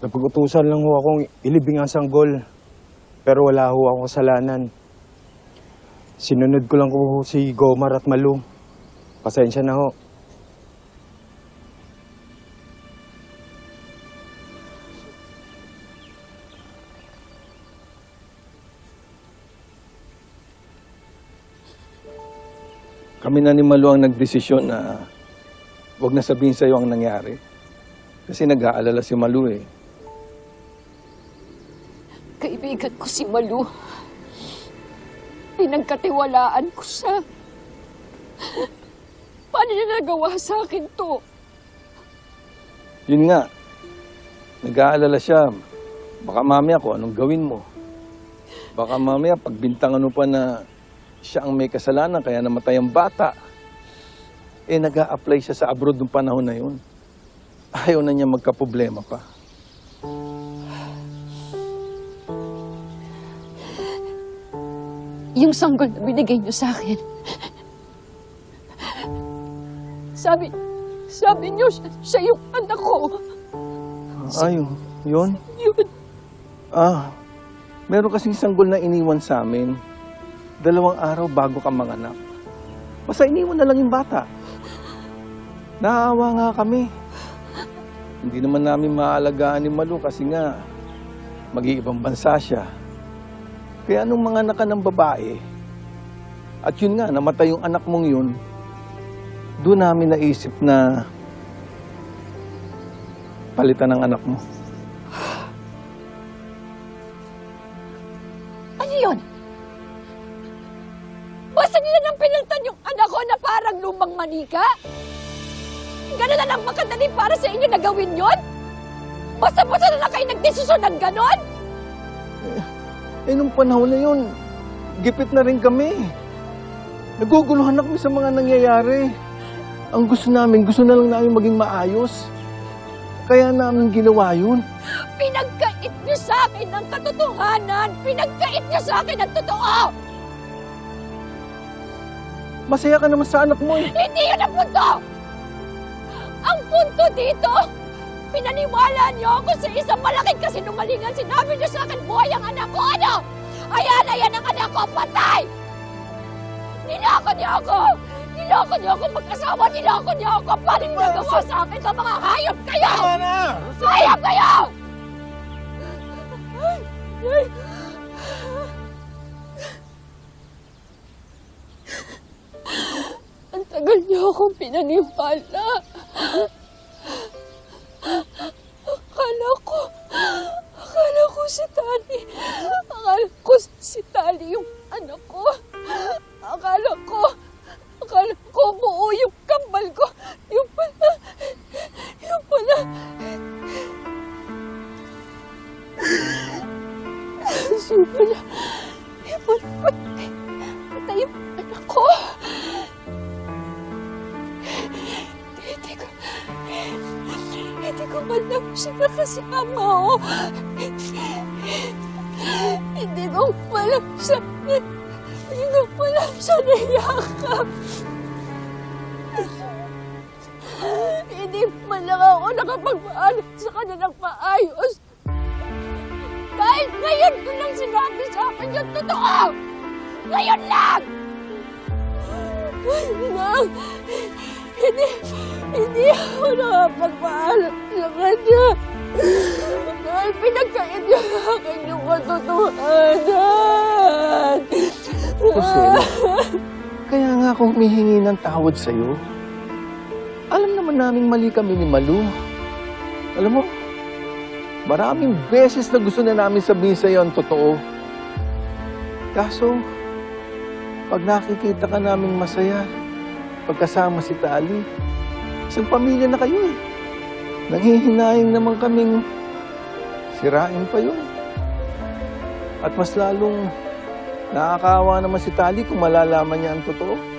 Napag-utusan lang ho akong ilibing ang sanggol. Pero wala ho akong kasalanan. Sinunod ko lang ho si Gomar at Malu. Pasensya na ho. Kami na ni Malu ang nagdesisyon na huwag na sabihin sa'yo ang nangyari. Kasi nag-aalala si Malu eh. Kaibigan ko si Malu. Pinagkatiwalaan ko siya. Paano niya nagawa sa akin to? Yun nga, nag-aalala siya. Baka mamaya ko anong gawin mo. Baka mamaya pagbintangan mo pa na siya ang may kasalanan kaya namatay ang bata. Eh nag apply siya sa abroad ng panahon na yun. Ayaw na niya magkaproblema pa. Yung sanggol na binigay niyo sa akin. Sabi, sabi niyo siya, siya yung anak ko. Ayaw, yun? Yun. Ah, meron kasing sanggol na iniwan sa amin. Dalawang araw bago ka manganak. Basta iniwan na lang yung bata. Naawa nga kami. Hindi naman namin maalagaan ni Malu kasi nga mag-iibang bansa siya. Kaya nung mga anak ka ng babae, at yun nga, namatay yung anak mong yun, doon namin naisip na palitan ng anak mo. Ano yun? Basta nila nang pinalitan yung anak ko na parang lumang manika? Ganun na lang makadali para sa inyo na gawin yun? Basta-basta na lang kayo nagdesisyon ng ganon? Eh, nung panahon na yun, gipit na rin kami. Naguguluhan na kami sa mga nangyayari. Ang gusto namin, gusto na lang namin maging maayos. Kaya namin ginawa yun. Pinagkait niyo sa akin ng katotohanan! Pinagkait niyo sa akin ng totoo! Masaya ka naman sa anak mo eh. Hindi yun ang punto! Ang punto dito, pinaniwala niyo ako sa isang malaking kasinungalingan. Sinabi niyo sa akin, buhay ang anak ko. Ano? Ayan, ayan ang anak ko, patay! Nilako niyo ako! Nilako niyo ako mag-asawa! Nilako niyo ako! Paano niyo nagawa sa akin sa mga hayop kayo? na! Hayop kayo! Ang tagal niyo akong pinaniwala. Tali. Akala ko si Tali yung anak ko. Akala ko, akala ko buo yung kambal ko. Yung pala, yung pala. So pala, yung pala, patay, patay yung anak ko. Hindi ko, hindi ko man lang siya nakasama o. nayakap. Hindi man lang ako nakapagpaalam sa kanya ng maayos. Dahil ngayon ko lang sinabi sa akin yung totoo! Ngayon lang! Lang! Hindi, hindi ako nakapagpaalam sa kanya. Dahil pinagkait niya sa akin yung katotohanan. Kaya ako humihingi ng tawad sa'yo. Alam naman naming mali kami ni Malu. Alam mo, maraming beses na gusto na namin sabihin sa'yo ang totoo. Kaso, pag nakikita ka namin masaya, pagkasama si Tali, isang pamilya na kayo eh. Nanghihinayang naman kaming sirain pa yun. At mas lalong nakakaawa naman si Tali kung malalaman niya ang totoo.